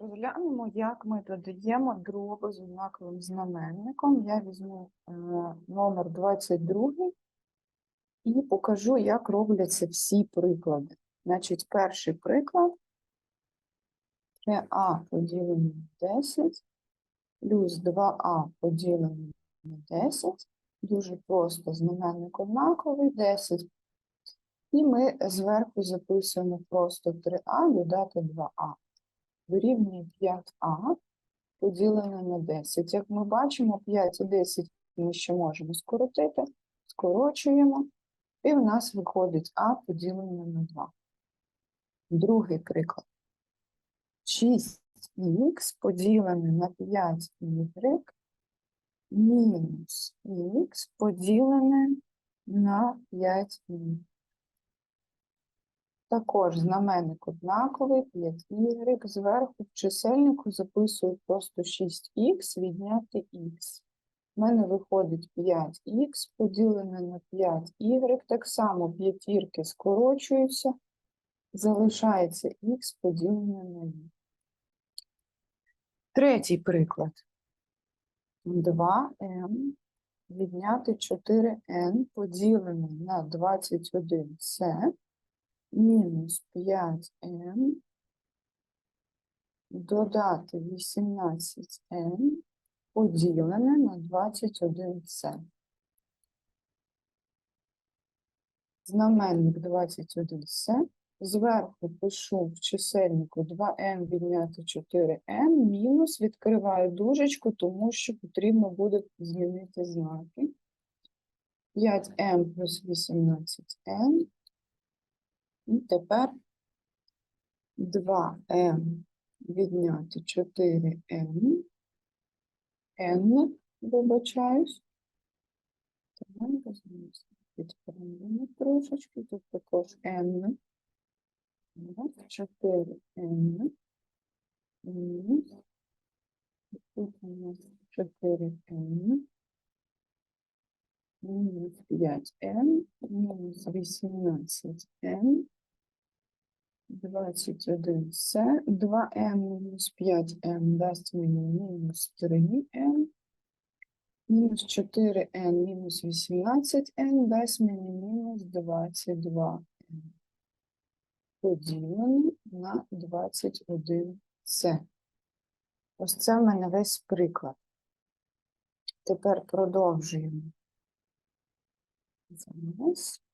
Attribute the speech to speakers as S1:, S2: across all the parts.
S1: Розглянемо, як ми додаємо дроби з однаковим знаменником. Я візьму е, номер 22 і покажу, як робляться всі приклади. Значить, перший приклад 3а поділено на 10 плюс 2а поділено на 10. Дуже просто знаменник однаковий 10. І ми зверху записуємо просто 3а додати 2а дорівнює 5а поділене на 10. Як ми бачимо, 5 і 10 ми ще можемо скоротити, скорочуємо, і в нас виходить а поділене на 2. Другий приклад. 6х поділене на 5y мінус х поділене на 5y. Також знаменник однаковий, 5y, зверху в чисельнику записую просто 6х відняти х. У мене виходить 5х поділене на 5y, так само п'ятірки скорочуються, залишається х поділене на y. Третій приклад. 2m відняти 4n поділене на 21c мінус 5n додати 18n поділене на 21c. Знаменник 21c. Зверху пишу в чисельнику 2n відняти 4n, мінус відкриваю дужечку, тому що потрібно буде змінити знаки. 5m плюс 18n і тепер 2m відняти 4m, n, вибачаюсь. Давай підправимо трошечки, тут також n. 4n мінус. Тут у нас 4n мінус 5n мінус 18n 21c, 2m мінус 5m дасть мені мінус 3m, мінус 4n мінус 18n дасть мені мінус 22m. Поділене на 21c. Ось це в мене весь приклад. Тепер продовжуємо. Зараз.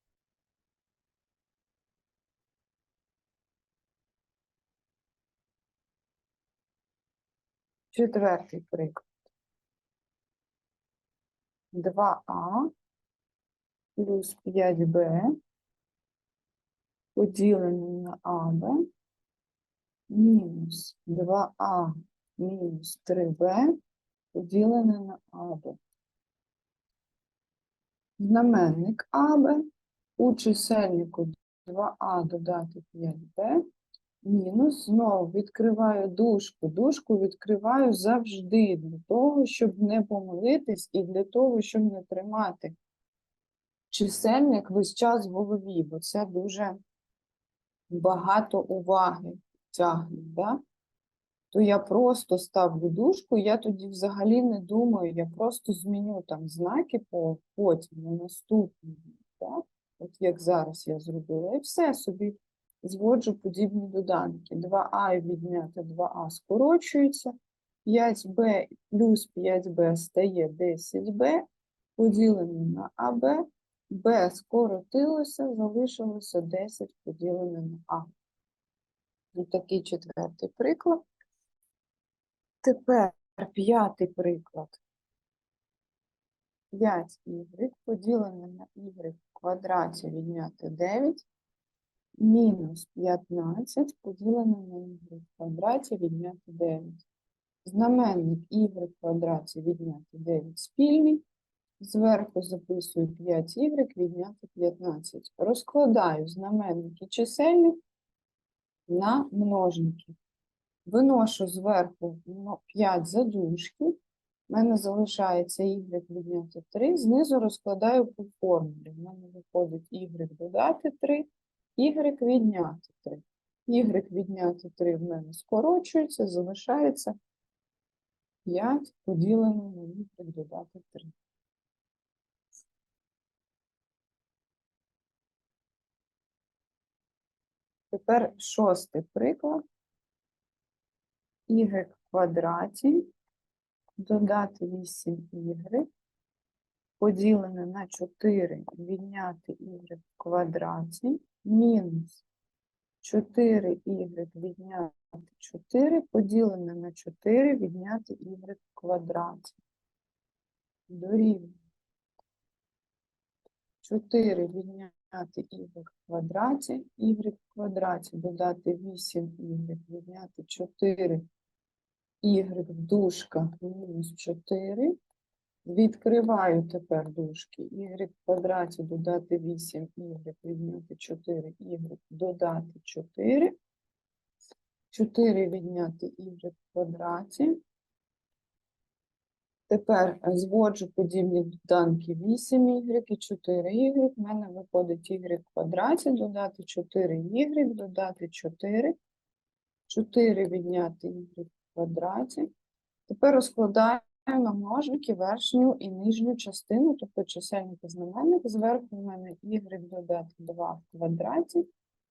S1: Четвертий приклад. 2а плюс 5b поділене на АБ мінус 2а мінус 3b поділене на АБ. Знаменник АБ у чисельнику 2а додати 5b Мінус, знову відкриваю дужку. Дужку відкриваю завжди для того, щоб не помилитись і для того, щоб не тримати чисельник весь час в голові, бо це дуже багато уваги тягне. Да? То я просто ставлю дужку, я тоді взагалі не думаю, я просто зміню там знаки по потім на наступний. Так? От як зараз я зробила, і все собі зводжу подібні доданки. 2а відняти 2а скорочується, 5b плюс 5b стає 10b, поділене на АБ, b скоротилося, залишилося 10 поділене на А. Ось такий четвертий приклад. Тепер п'ятий приклад. 5y поділене на y в квадраті відняти 9 мінус 15 поділене на y в квадраті відняти 9. Знаменник y в квадраті відняти 9 спільний. Зверху записую 5y відняти 15. Розкладаю знаменник і чисельник на множники. Виношу зверху 5 задушки. У мене залишається y відняти 3. Знизу розкладаю по формулі. У мене виходить y додати 3 y відняти 3. y відняти 3 в мене скорочується, залишається 5 поділено на y додати 3. Тепер шостий приклад. y в квадраті додати 8y поділене на 4 відняти y в квадраті мінус 4y відняти 4 поділене на 4 відняти y в квадраті. Дорівнює 4 відняти y квадраті, y квадраті додати 8y відняти 4 y в дужках мінус 4. Відкриваю тепер дужки. y квадраті додати 8, y відняти 4, y додати 4. 4 відняти y в квадраті. Тепер зводжу подібні доданки 8y і 4y. В мене виходить y квадраті, додати 4y, додати 4. 4 відняти y в квадраті. Тепер розкладаю на множники верхню і нижню частину, тобто чисельник і знаменник. Зверху в мене y додати 2 в квадраті.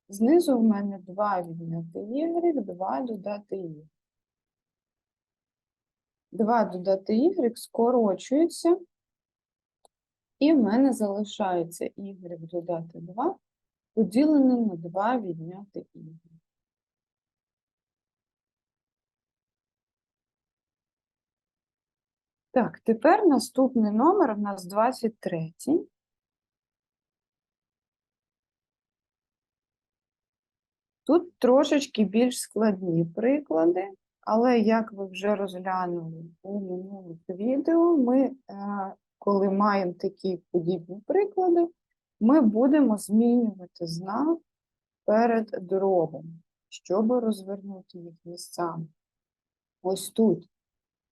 S1: Знизу в мене 2 відняти y, 2 додати y. 2 додати y скорочується, і в мене залишається y додати 2, поділене на 2 відняти y. Так, тепер наступний номер у нас 23. Тут трошечки більш складні приклади, але як ви вже розглянули у минулих відео, ми, е, коли маємо такі подібні приклади, ми будемо змінювати знак перед дробом, щоб розвернути їх місцями. Ось тут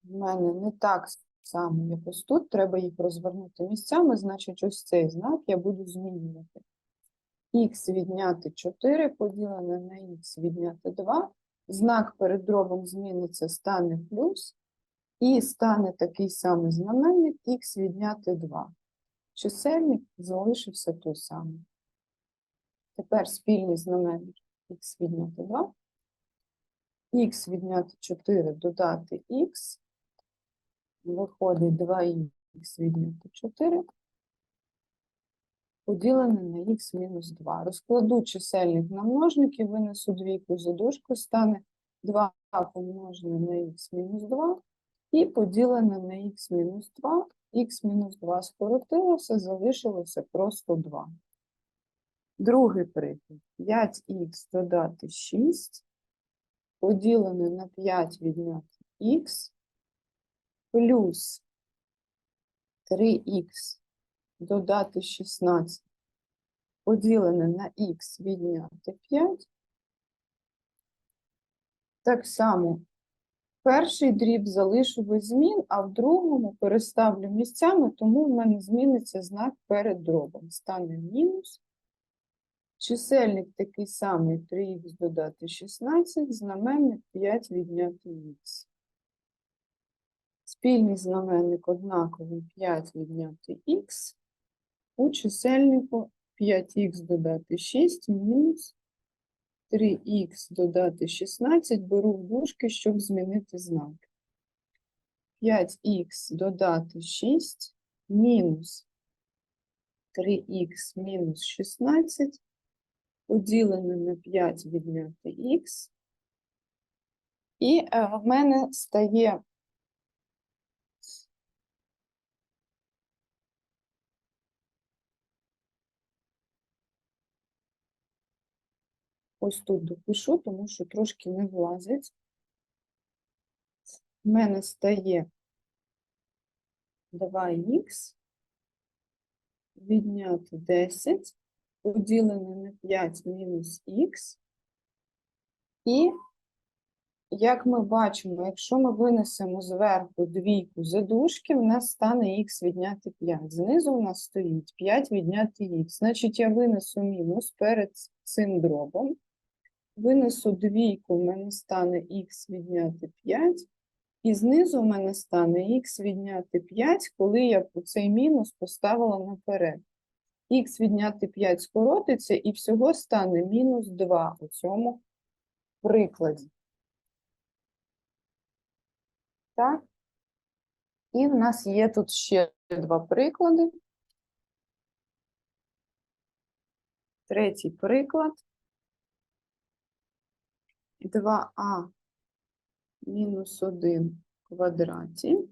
S1: в мене не так само, як тут, треба їх розвернути місцями, значить, ось цей знак я буду змінювати. Х відняти 4 поділене на х відняти 2. Знак перед дробом зміниться, стане плюс, і стане такий самий знаменник х відняти 2. Чисельник залишився той самий. Тепер спільний знаменник х відняти 2. х відняти 4 додати х. Виходить 2х відняти 4 поділене на х мінус 2. Розкладу чисельник на множники, винесу двійку за дужку, стане 2 помножене на х мінус 2 і поділене на х мінус 2, х мінус 2 скоротилося, залишилося просто 2. Другий приклад. 5х додати 6, поділене на 5 відняти х, плюс 3х додати 16 поділене на х відняти 5. Так само перший дріб залишу без змін, а в другому переставлю місцями, тому в мене зміниться знак перед дробом. Стане мінус. Чисельник такий самий 3х додати 16, знаменник 5 відняти х. Спільний знаменник однаковий 5 відняти х. У чисельнику 5х додати 6 мінус 3х додати 16 беру в дужки, щоб змінити знак. 5х додати 6 мінус 3х мінус 16 поділене на 5 відняти х. І е, в мене стає Ось тут допишу, тому що трошки не влазить. У мене стає 2х відняти 10, поділене на 5 мінус х. І, як ми бачимо, якщо ми винесемо зверху двійку задушки, в нас стане х відняти 5. Знизу у нас стоїть 5 відняти х. Значить, я винесу мінус перед цим дробом. Винесу двійку, в мене стане х відняти 5. І знизу в мене стане х відняти 5, коли я цей мінус поставила наперед. Х відняти 5 скоротиться і всього стане мінус 2 у цьому прикладі. Так? І в нас є тут ще два приклади. Третій приклад. 2а мінус 1 в квадраті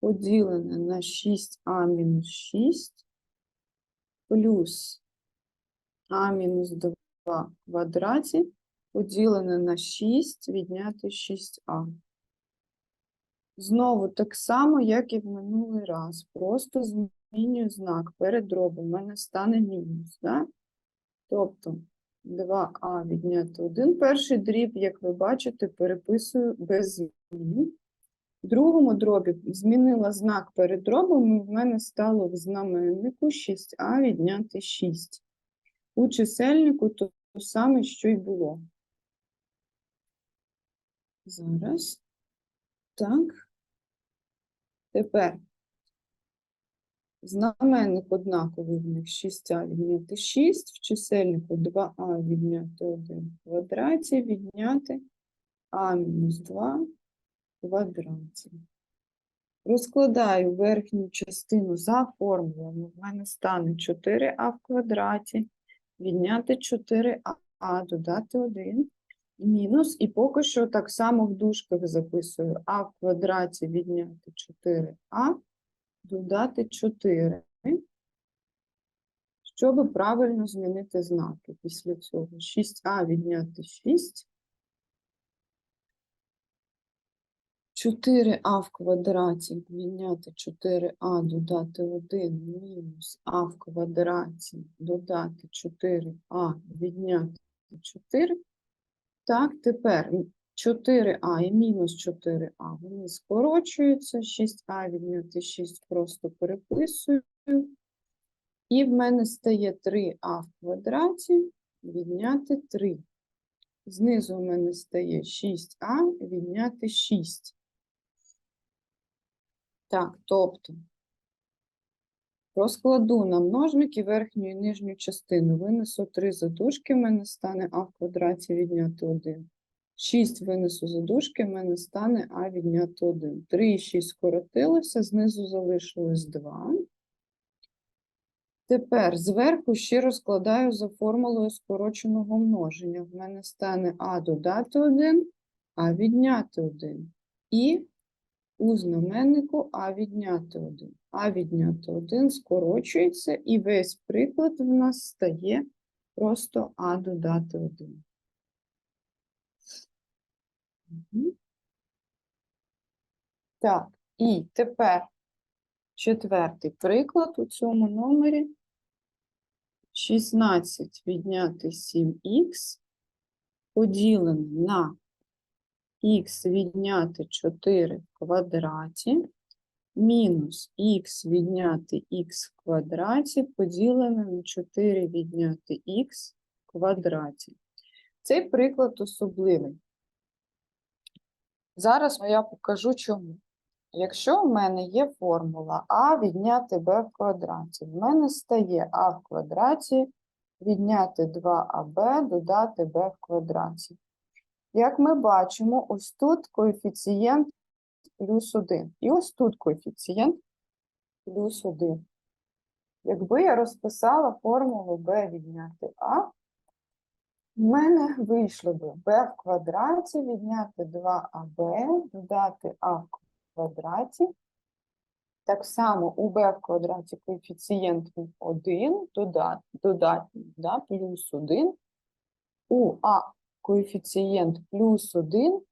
S1: поділене на 6а мінус 6 плюс а мінус 2 в квадраті поділене на 6 відняти 6а. Знову так само, як і в минулий раз. Просто змінюю знак перед дробом. У мене стане мінус. Да? Тобто 2а відняти 1. Перший дріб, як ви бачите, переписую без змін. В другому дробі змінила знак перед дробом, і в мене стало в знаменнику 6а відняти 6. У чисельнику то саме, що й було. Зараз. Так. Тепер знаменник однаковий в них 6а відняти 6, в чисельнику 2а відняти 1 в квадраті, відняти а мінус 2 в квадраті. Розкладаю верхню частину за формулами. В мене стане 4а в квадраті, відняти 4а, додати 1, мінус, і поки що так само в дужках записую а в квадраті відняти 4а, додати 4, щоб правильно змінити знаки після цього. 6а відняти 6. 4а в квадраті відняти 4а, додати 1 мінус а в квадраті, додати 4а, відняти 4. Так, тепер 4а і мінус 4а, вони скорочуються, 6а відняти 6 просто переписую. І в мене стає 3а в квадраті відняти 3. Знизу у мене стає 6а відняти 6. Так, тобто розкладу на множники верхню і нижню частину. Винесу 3 задушки, в мене стане а в квадраті відняти 1. 6 винесу задушки, в мене стане а відняти 1. 3 і 6 скоротилося, знизу залишилось 2. Тепер зверху ще розкладаю за формулою скороченого множення. В мене стане а додати 1, а відняти 1. І у знаменнику а відняти 1. А відняти 1 скорочується, і весь приклад в нас стає просто а додати 1. Так, і тепер четвертий приклад у цьому номері. 16 відняти 7х поділене на х відняти 4 в квадраті мінус х відняти х в квадраті поділене на 4 відняти х в квадраті. Цей приклад особливий. Зараз я покажу чому. Якщо в мене є формула а відняти b в квадраті, в мене стає а в квадраті відняти 2аб додати b в квадраті. Як ми бачимо, ось тут коефіцієнт плюс 1. І ось тут коефіцієнт плюс 1. Якби я розписала формулу b відняти а, в мене вийшло би b в квадраті відняти 2аб, додати а в квадраті. Так само у b в квадраті коефіцієнт 1, додати, додатній, да, плюс 1. У а коефіцієнт плюс 1,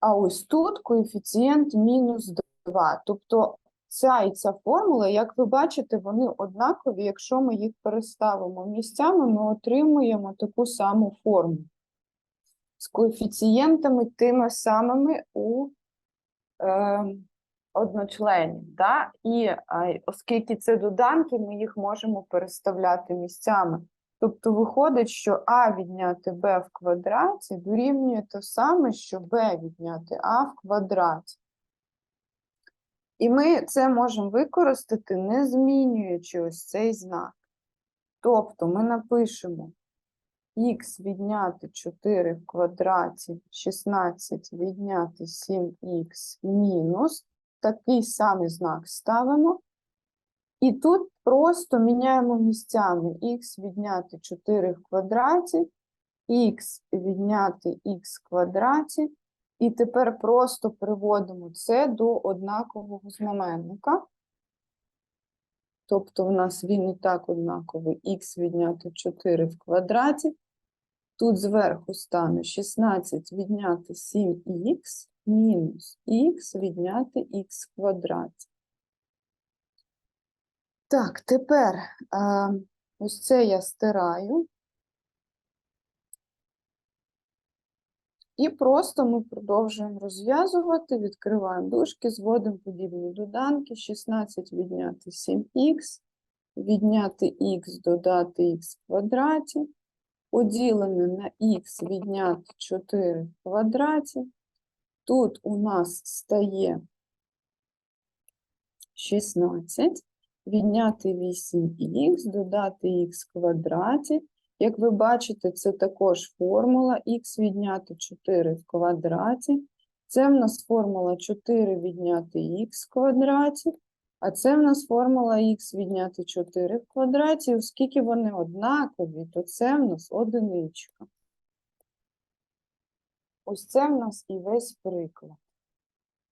S1: а ось тут коефіцієнт мінус 2. Тобто ця і ця формула, як ви бачите, вони однакові. Якщо ми їх переставимо місцями, ми отримуємо таку саму форму з коефіцієнтами тими самими у е, одночленів. Да? І е, оскільки це доданки, ми їх можемо переставляти місцями. Тобто виходить, що а відняти b в квадраті дорівнює те саме, що b відняти а в квадраті. І ми це можемо використати, не змінюючи ось цей знак. Тобто ми напишемо х відняти 4 в квадраті, 16 відняти 7х мінус. Такий самий знак ставимо. І тут просто міняємо місцями х відняти 4 в квадраті, х відняти х в квадраті. І тепер просто приводимо це до однакового знаменника. Тобто в нас він і так однаковий х відняти 4 в квадраті. Тут зверху стане 16 відняти 7х мінус х відняти х квадраті. Так, тепер ось це я стираю. І просто ми продовжуємо розв'язувати, відкриваємо дужки, зводимо подібні доданки. 16 відняти 7х, відняти х, додати х в квадраті, поділене на х відняти 4 в квадраті. Тут у нас стає 16, відняти 8х, додати х в квадраті. Як ви бачите, це також формула х відняти 4 в квадраті. Це в нас формула 4 відняти х в квадраті, а це в нас формула х відняти 4 в квадраті. Оскільки вони однакові, то це в нас одиничка. Ось це в нас і весь приклад.